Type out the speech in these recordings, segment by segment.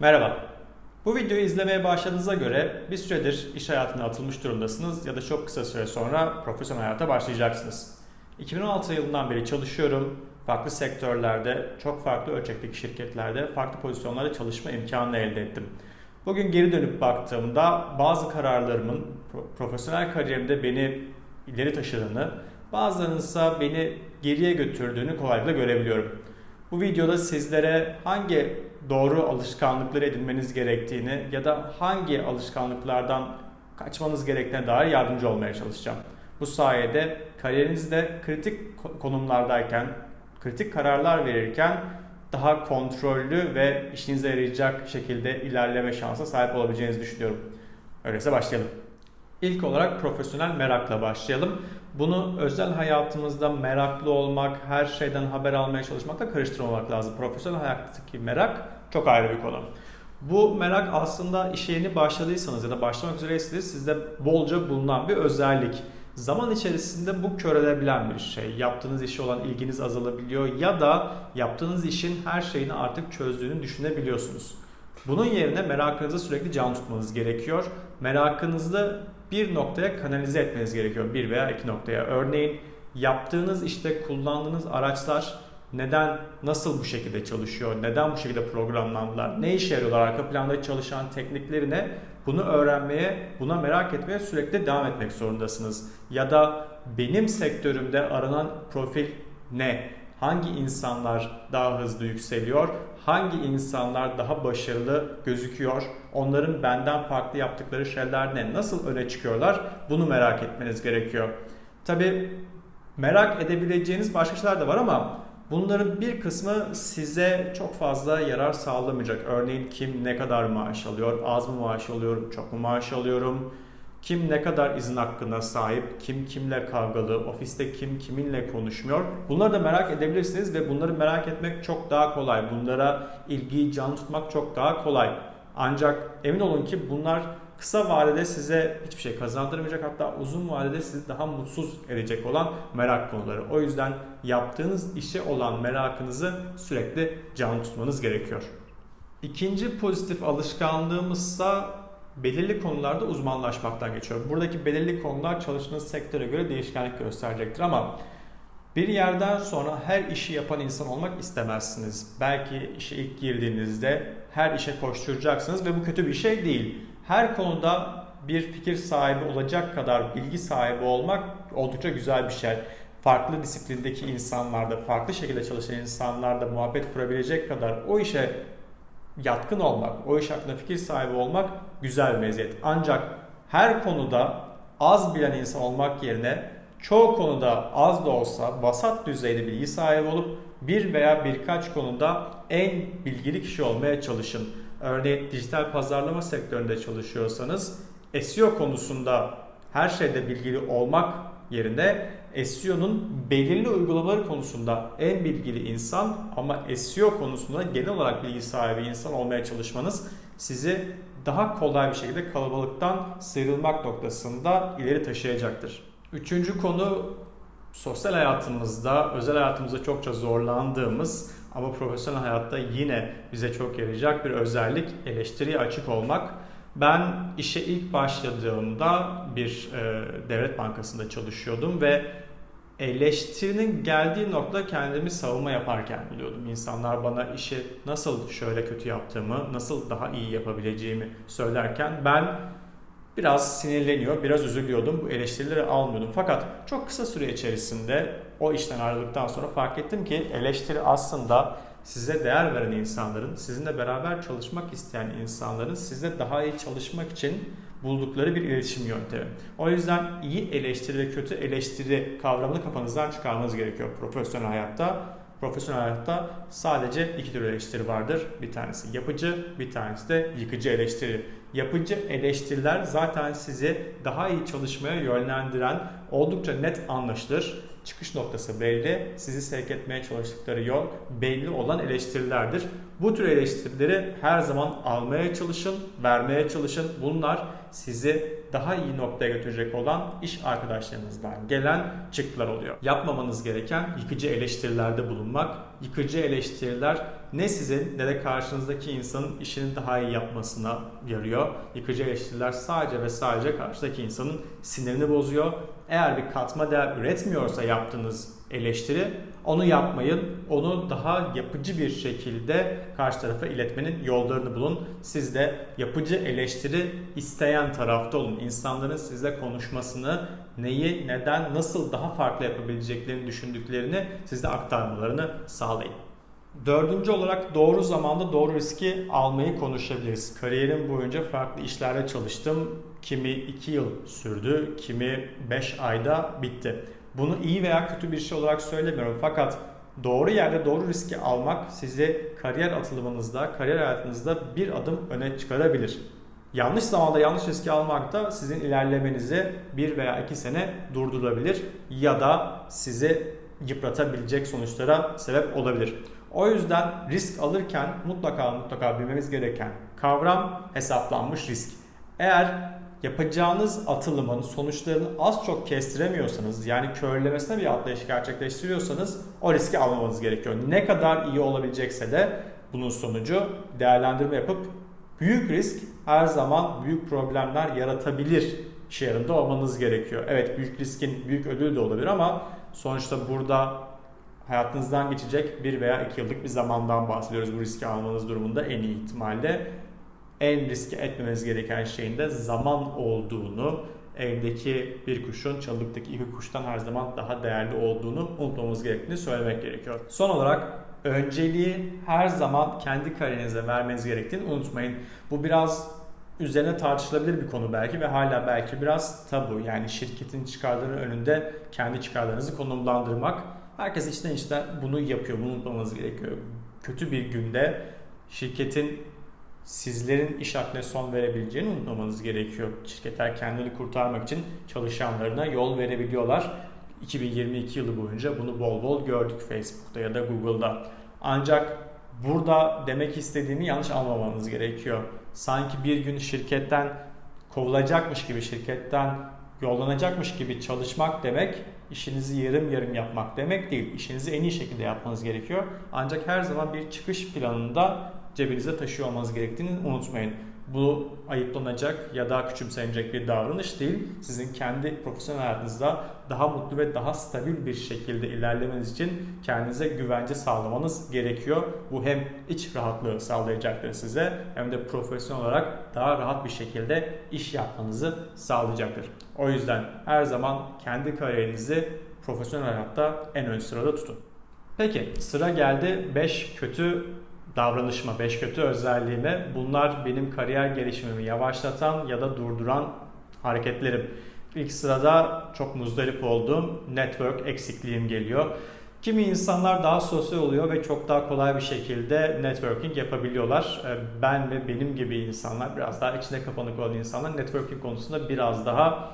Merhaba. Bu videoyu izlemeye başladığınıza göre bir süredir iş hayatına atılmış durumdasınız ya da çok kısa süre sonra profesyonel hayata başlayacaksınız. 2016 yılından beri çalışıyorum. Farklı sektörlerde, çok farklı ölçekteki şirketlerde, farklı pozisyonlarda çalışma imkanını elde ettim. Bugün geri dönüp baktığımda bazı kararlarımın pro- profesyonel kariyerimde beni ileri taşıdığını, bazılarının ise beni geriye götürdüğünü kolaylıkla görebiliyorum. Bu videoda sizlere hangi doğru alışkanlıkları edinmeniz gerektiğini ya da hangi alışkanlıklardan kaçmanız gerektiğine dair yardımcı olmaya çalışacağım. Bu sayede kariyerinizde kritik ko- konumlardayken, kritik kararlar verirken daha kontrollü ve işinize yarayacak şekilde ilerleme şansına sahip olabileceğinizi düşünüyorum. Öyleyse başlayalım. İlk olarak profesyonel merakla başlayalım. Bunu özel hayatımızda meraklı olmak, her şeyden haber almaya çalışmakla karıştırmamak lazım. Profesyonel hayattaki merak çok ayrı bir konu. Bu merak aslında işe yeni başladıysanız ya da başlamak üzereyseniz sizde bolca bulunan bir özellik. Zaman içerisinde bu körelebilen bir şey. Yaptığınız işe olan ilginiz azalabiliyor ya da yaptığınız işin her şeyini artık çözdüğünü düşünebiliyorsunuz. Bunun yerine merakınızı sürekli can tutmanız gerekiyor. Merakınızı bir noktaya kanalize etmeniz gerekiyor. Bir veya iki noktaya. Örneğin yaptığınız işte kullandığınız araçlar neden, nasıl bu şekilde çalışıyor, neden bu şekilde programlandılar, ne işe yarıyorlar, arka planda çalışan teknikleri ne, bunu öğrenmeye, buna merak etmeye sürekli devam etmek zorundasınız. Ya da benim sektörümde aranan profil ne? Hangi insanlar daha hızlı yükseliyor? Hangi insanlar daha başarılı gözüküyor? Onların benden farklı yaptıkları şeyler ne? Nasıl öne çıkıyorlar? Bunu merak etmeniz gerekiyor. Tabi merak edebileceğiniz başka şeyler de var ama bunların bir kısmı size çok fazla yarar sağlamayacak. Örneğin kim ne kadar maaş alıyor? Az mı maaş alıyorum? Çok mu maaş alıyorum? Kim ne kadar izin hakkına sahip, kim kimle kavgalı, ofiste kim kiminle konuşmuyor. Bunları da merak edebilirsiniz ve bunları merak etmek çok daha kolay. Bunlara ilgiyi can tutmak çok daha kolay. Ancak emin olun ki bunlar kısa vadede size hiçbir şey kazandırmayacak hatta uzun vadede sizi daha mutsuz edecek olan merak konuları. O yüzden yaptığınız işe olan merakınızı sürekli can tutmanız gerekiyor. İkinci pozitif alışkanlığımızsa belirli konularda uzmanlaşmaktan geçiyor. Buradaki belirli konular çalıştığınız sektöre göre değişkenlik gösterecektir ama bir yerden sonra her işi yapan insan olmak istemezsiniz. Belki işe ilk girdiğinizde her işe koşturacaksınız ve bu kötü bir şey değil. Her konuda bir fikir sahibi olacak kadar bilgi sahibi olmak oldukça güzel bir şey. Farklı disiplindeki insanlarda, farklı şekilde çalışan insanlarda muhabbet kurabilecek kadar o işe yatkın olmak, o iş hakkında fikir sahibi olmak güzel bir meziyet. Ancak her konuda az bilen insan olmak yerine çoğu konuda az da olsa vasat düzeyde bilgi sahibi olup bir veya birkaç konuda en bilgili kişi olmaya çalışın. Örneğin dijital pazarlama sektöründe çalışıyorsanız SEO konusunda her şeyde bilgili olmak yerine SEO'nun belirli uygulamaları konusunda en bilgili insan ama SEO konusunda genel olarak bilgi sahibi insan olmaya çalışmanız sizi daha kolay bir şekilde kalabalıktan sıyrılmak noktasında ileri taşıyacaktır. Üçüncü konu sosyal hayatımızda, özel hayatımızda çokça zorlandığımız ama profesyonel hayatta yine bize çok yarayacak bir özellik eleştiriye açık olmak. Ben işe ilk başladığımda bir e, devlet bankasında çalışıyordum ve eleştirinin geldiği nokta kendimi savunma yaparken buluyordum. İnsanlar bana işi nasıl şöyle kötü yaptığımı, nasıl daha iyi yapabileceğimi söylerken ben biraz sinirleniyor, biraz üzülüyordum. Bu eleştirileri almıyordum. Fakat çok kısa süre içerisinde o işten ayrıldıktan sonra fark ettim ki eleştiri aslında size değer veren insanların, sizinle beraber çalışmak isteyen insanların size daha iyi çalışmak için buldukları bir iletişim yöntemi. O yüzden iyi eleştiri ve kötü eleştiri kavramını kafanızdan çıkarmanız gerekiyor profesyonel hayatta. Profesyonel hayatta sadece iki tür eleştiri vardır. Bir tanesi yapıcı, bir tanesi de yıkıcı eleştiri. Yapıcı eleştiriler zaten sizi daha iyi çalışmaya yönlendiren, oldukça net anlaşılır, çıkış noktası belli, sizi sevk etmeye çalıştıkları yol belli olan eleştirilerdir. Bu tür eleştirileri her zaman almaya çalışın, vermeye çalışın. Bunlar sizi daha iyi noktaya götürecek olan iş arkadaşlarınızdan gelen çıktılar oluyor. Yapmamanız gereken yıkıcı eleştirilerde bulunmak. Yıkıcı eleştiriler ne sizin ne de karşınızdaki insanın işini daha iyi yapmasına yarıyor. Yıkıcı eleştiriler sadece ve sadece karşıdaki insanın sinirini bozuyor. Eğer bir katma değer üretmiyorsa yaptığınız eleştiri onu yapmayın. Onu daha yapıcı bir şekilde karşı tarafa iletmenin yollarını bulun. Siz de yapıcı eleştiri isteyen tarafta olun. İnsanların sizle konuşmasını, neyi, neden, nasıl daha farklı yapabileceklerini düşündüklerini size aktarmalarını sağlayın. Dördüncü olarak doğru zamanda doğru riski almayı konuşabiliriz. Kariyerim boyunca farklı işlerde çalıştım. Kimi 2 yıl sürdü, kimi 5 ayda bitti. Bunu iyi veya kötü bir şey olarak söylemiyorum fakat doğru yerde doğru riski almak sizi kariyer atılımınızda, kariyer hayatınızda bir adım öne çıkarabilir. Yanlış zamanda yanlış riski almak da sizin ilerlemenizi bir veya iki sene durdurabilir ya da sizi yıpratabilecek sonuçlara sebep olabilir. O yüzden risk alırken mutlaka mutlaka bilmemiz gereken kavram hesaplanmış risk. Eğer yapacağınız atılımın sonuçlarını az çok kestiremiyorsanız yani körlemesine bir atlayış gerçekleştiriyorsanız o riski almamanız gerekiyor. Ne kadar iyi olabilecekse de bunun sonucu değerlendirme yapıp büyük risk her zaman büyük problemler yaratabilir iş yerinde olmanız gerekiyor. Evet büyük riskin büyük ödülü de olabilir ama sonuçta burada hayatınızdan geçecek bir veya iki yıllık bir zamandan bahsediyoruz bu riski almanız durumunda en iyi ihtimalle. En riske etmemeniz gereken şeyin de zaman olduğunu, evdeki bir kuşun çalılıktaki iki kuştan her zaman daha değerli olduğunu unutmamamız gerektiğini söylemek gerekiyor. Son olarak önceliği her zaman kendi kariyerinize vermeniz gerektiğini unutmayın. Bu biraz üzerine tartışılabilir bir konu belki ve hala belki biraz tabu. Yani şirketin çıkarlarının önünde kendi çıkarlarınızı konumlandırmak. Herkes içten içten bunu yapıyor. Bunu unutmamanız gerekiyor. Kötü bir günde şirketin sizlerin iş hakkına son verebileceğini unutmamanız gerekiyor. Şirketler kendini kurtarmak için çalışanlarına yol verebiliyorlar. 2022 yılı boyunca bunu bol bol gördük Facebook'ta ya da Google'da. Ancak burada demek istediğimi yanlış anlamanız gerekiyor. Sanki bir gün şirketten kovulacakmış gibi, şirketten yollanacakmış gibi çalışmak demek işinizi yarım yarım yapmak demek değil. İşinizi en iyi şekilde yapmanız gerekiyor. Ancak her zaman bir çıkış planında cebinize taşıyor olmanız gerektiğini unutmayın. Bu ayıplanacak ya da küçümsenecek bir davranış değil. Sizin kendi profesyonel hayatınızda daha mutlu ve daha stabil bir şekilde ilerlemeniz için kendinize güvence sağlamanız gerekiyor. Bu hem iç rahatlığı sağlayacaktır size hem de profesyonel olarak daha rahat bir şekilde iş yapmanızı sağlayacaktır. O yüzden her zaman kendi kariyerinizi profesyonel hayatta en ön sırada tutun. Peki sıra geldi 5 kötü davranışıma, 5 kötü özelliğime. Bunlar benim kariyer gelişimimi yavaşlatan ya da durduran hareketlerim. İlk sırada çok muzdarip olduğum network eksikliğim geliyor. Kimi insanlar daha sosyal oluyor ve çok daha kolay bir şekilde networking yapabiliyorlar. Ee, ben ve benim gibi insanlar, biraz daha içine kapanık olan insanlar networking konusunda biraz daha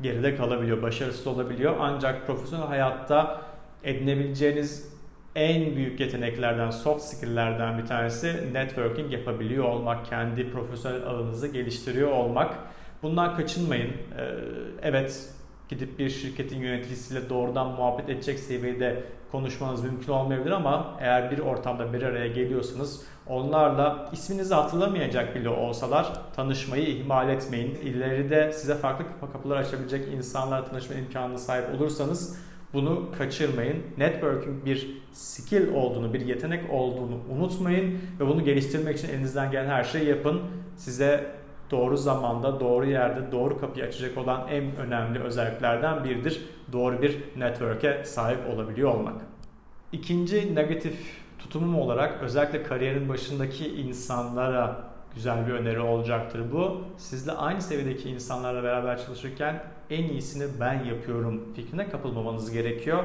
geride kalabiliyor, başarısız olabiliyor. Ancak profesyonel hayatta edinebileceğiniz en büyük yeteneklerden, soft skill'lerden bir tanesi networking yapabiliyor olmak, kendi profesyonel alanınızı geliştiriyor olmak. Bundan kaçınmayın. Ee, evet gidip bir şirketin yöneticisiyle doğrudan muhabbet edecek seviyede konuşmanız mümkün olmayabilir ama eğer bir ortamda bir araya geliyorsanız onlarla isminizi hatırlamayacak bile olsalar tanışmayı ihmal etmeyin. İleride size farklı kapılar açabilecek insanlarla tanışma imkanına sahip olursanız bunu kaçırmayın. Networking bir skill olduğunu, bir yetenek olduğunu unutmayın ve bunu geliştirmek için elinizden gelen her şeyi yapın. Size doğru zamanda, doğru yerde, doğru kapıyı açacak olan en önemli özelliklerden biridir. Doğru bir network'e sahip olabiliyor olmak. İkinci negatif tutumum olarak özellikle kariyerin başındaki insanlara güzel bir öneri olacaktır bu. Sizle aynı seviyedeki insanlarla beraber çalışırken en iyisini ben yapıyorum fikrine kapılmamanız gerekiyor.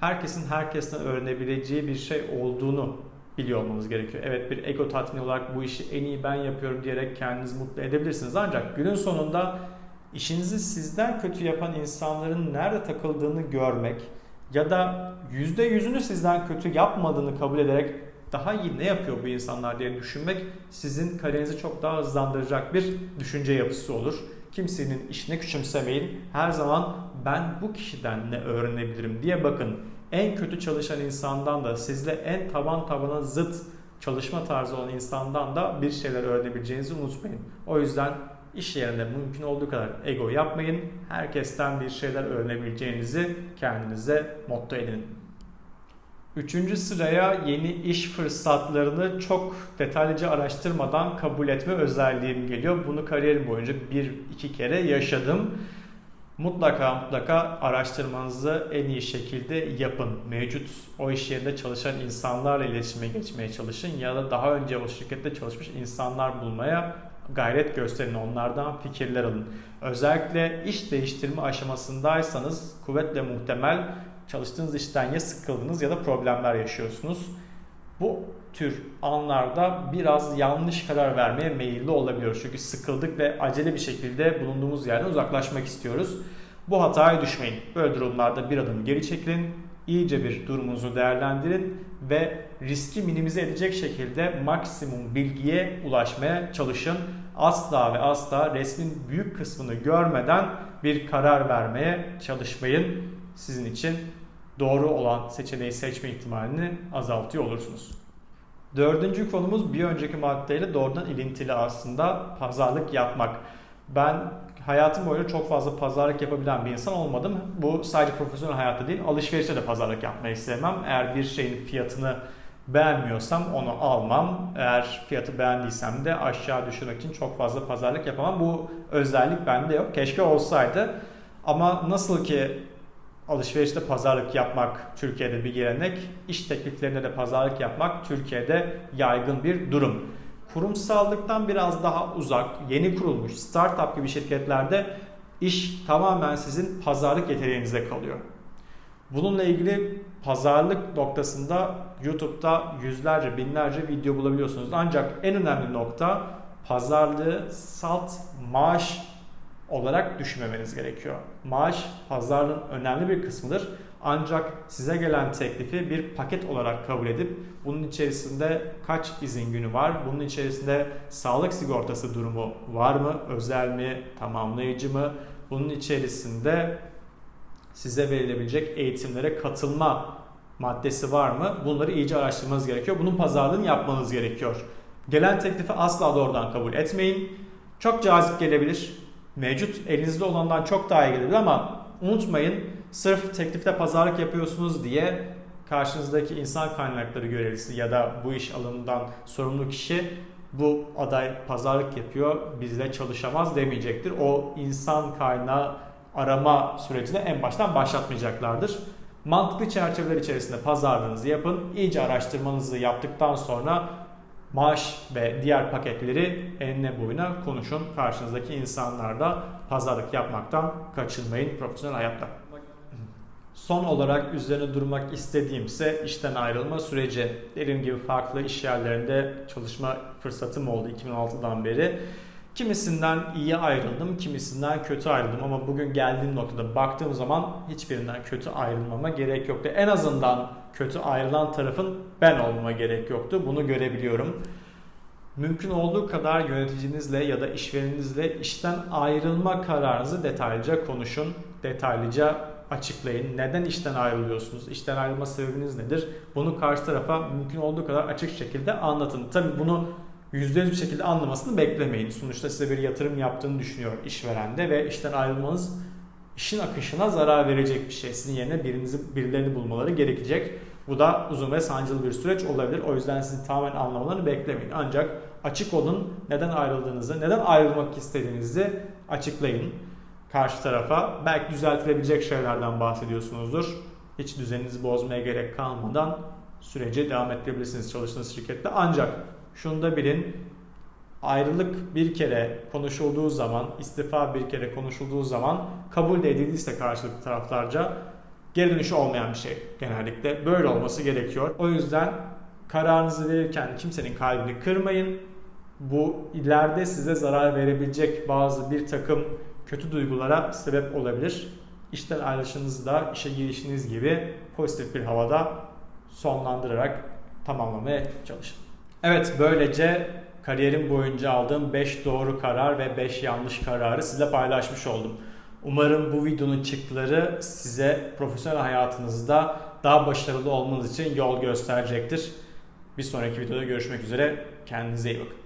Herkesin herkesten öğrenebileceği bir şey olduğunu biliyor olmanız gerekiyor. Evet bir ego tatmin olarak bu işi en iyi ben yapıyorum diyerek kendinizi mutlu edebilirsiniz. Ancak günün sonunda işinizi sizden kötü yapan insanların nerede takıldığını görmek ya da %100'ünü sizden kötü yapmadığını kabul ederek daha iyi ne yapıyor bu insanlar diye düşünmek sizin kariyerinizi çok daha hızlandıracak bir düşünce yapısı olur. Kimsenin işine küçümsemeyin. Her zaman ben bu kişiden ne öğrenebilirim diye bakın. En kötü çalışan insandan da sizle en taban tabana zıt çalışma tarzı olan insandan da bir şeyler öğrenebileceğinizi unutmayın. O yüzden iş yerinde mümkün olduğu kadar ego yapmayın. Herkesten bir şeyler öğrenebileceğinizi kendinize motto edinin. Üçüncü sıraya yeni iş fırsatlarını çok detaylıca araştırmadan kabul etme özelliğim geliyor. Bunu kariyerim boyunca bir iki kere yaşadım. Mutlaka mutlaka araştırmanızı en iyi şekilde yapın. Mevcut o iş yerinde çalışan insanlarla iletişime geçmeye çalışın ya da daha önce o şirkette çalışmış insanlar bulmaya gayret gösterin. Onlardan fikirler alın. Özellikle iş değiştirme aşamasındaysanız kuvvetle muhtemel çalıştığınız işten ya sıkıldınız ya da problemler yaşıyorsunuz. Bu tür anlarda biraz yanlış karar vermeye meyilli olabiliyoruz. Çünkü sıkıldık ve acele bir şekilde bulunduğumuz yerden uzaklaşmak istiyoruz. Bu hataya düşmeyin. Böyle durumlarda bir adım geri çekilin, iyice bir durumunuzu değerlendirin ve riski minimize edecek şekilde maksimum bilgiye ulaşmaya çalışın. Asla ve asla resmin büyük kısmını görmeden bir karar vermeye çalışmayın. Sizin için doğru olan seçeneği seçme ihtimalini azaltıyor olursunuz. Dördüncü konumuz bir önceki maddeyle doğrudan ilintili aslında pazarlık yapmak. Ben hayatım boyunca çok fazla pazarlık yapabilen bir insan olmadım. Bu sadece profesyonel hayatta değil, alışverişte de pazarlık yapmayı sevmem. Eğer bir şeyin fiyatını beğenmiyorsam onu almam. Eğer fiyatı beğendiysem de aşağı düşürmek için çok fazla pazarlık yapamam. Bu özellik bende yok. Keşke olsaydı. Ama nasıl ki alışverişte pazarlık yapmak Türkiye'de bir gelenek, iş tekliflerinde de pazarlık yapmak Türkiye'de yaygın bir durum. Kurumsallıktan biraz daha uzak, yeni kurulmuş startup gibi şirketlerde iş tamamen sizin pazarlık yeteneğinize kalıyor. Bununla ilgili pazarlık noktasında YouTube'da yüzlerce, binlerce video bulabiliyorsunuz. Ancak en önemli nokta pazarlığı salt maaş olarak düşünmemeniz gerekiyor. Maaş pazarlığın önemli bir kısmıdır. Ancak size gelen teklifi bir paket olarak kabul edip bunun içerisinde kaç izin günü var, bunun içerisinde sağlık sigortası durumu var mı, özel mi, tamamlayıcı mı, bunun içerisinde size verilebilecek eğitimlere katılma maddesi var mı? Bunları iyice araştırmanız gerekiyor. Bunun pazarlığını yapmanız gerekiyor. Gelen teklifi asla doğrudan kabul etmeyin. Çok cazip gelebilir mevcut elinizde olandan çok daha iyi gelebilir ama unutmayın sırf teklifte pazarlık yapıyorsunuz diye karşınızdaki insan kaynakları görevlisi ya da bu iş alanından sorumlu kişi bu aday pazarlık yapıyor bizle çalışamaz demeyecektir. O insan kaynağı arama sürecine en baştan başlatmayacaklardır. Mantıklı çerçeveler içerisinde pazarlığınızı yapın. İyice araştırmanızı yaptıktan sonra maaş ve diğer paketleri enine boyuna konuşun. Karşınızdaki insanlarda pazarlık yapmaktan kaçınmayın profesyonel hayatta. Son olarak üzerine durmak istediğimse işten ayrılma süreci. Dediğim gibi farklı iş yerlerinde çalışma fırsatım oldu 2006'dan beri. Kimisinden iyi ayrıldım, kimisinden kötü ayrıldım ama bugün geldiğim noktada baktığım zaman hiçbirinden kötü ayrılmama gerek yoktu. En azından kötü ayrılan tarafın ben olmama gerek yoktu. Bunu görebiliyorum. Mümkün olduğu kadar yöneticinizle ya da işvereninizle işten ayrılma kararınızı detaylıca konuşun. Detaylıca açıklayın. Neden işten ayrılıyorsunuz? İşten ayrılma sebebiniz nedir? Bunu karşı tarafa mümkün olduğu kadar açık şekilde anlatın. Tabii bunu %100 bir şekilde anlamasını beklemeyin. Sonuçta size bir yatırım yaptığını düşünüyor işveren de ve işten ayrılmanız işin akışına zarar verecek bir şey. Sizin yerine birinizi, birilerini bulmaları gerekecek. Bu da uzun ve sancılı bir süreç olabilir. O yüzden sizin tamamen anlamalarını beklemeyin. Ancak açık olun. Neden ayrıldığınızı, neden ayrılmak istediğinizi açıklayın karşı tarafa. Belki düzeltilebilecek şeylerden bahsediyorsunuzdur. Hiç düzeninizi bozmaya gerek kalmadan sürece devam ettirebilirsiniz çalıştığınız şirkette. Ancak şunu da bilin. Ayrılık bir kere konuşulduğu zaman, istifa bir kere konuşulduğu zaman kabul de edildiyse karşılıklı taraflarca geri dönüşü olmayan bir şey genellikle. Böyle olması gerekiyor. O yüzden kararınızı verirken kimsenin kalbini kırmayın. Bu ileride size zarar verebilecek bazı bir takım kötü duygulara sebep olabilir. İşten ayrılışınızı da işe girişiniz gibi pozitif bir havada sonlandırarak tamamlamaya çalışın. Evet böylece kariyerim boyunca aldığım 5 doğru karar ve 5 yanlış kararı size paylaşmış oldum. Umarım bu videonun çıktıları size profesyonel hayatınızda daha başarılı olmanız için yol gösterecektir. Bir sonraki videoda görüşmek üzere. Kendinize iyi bakın.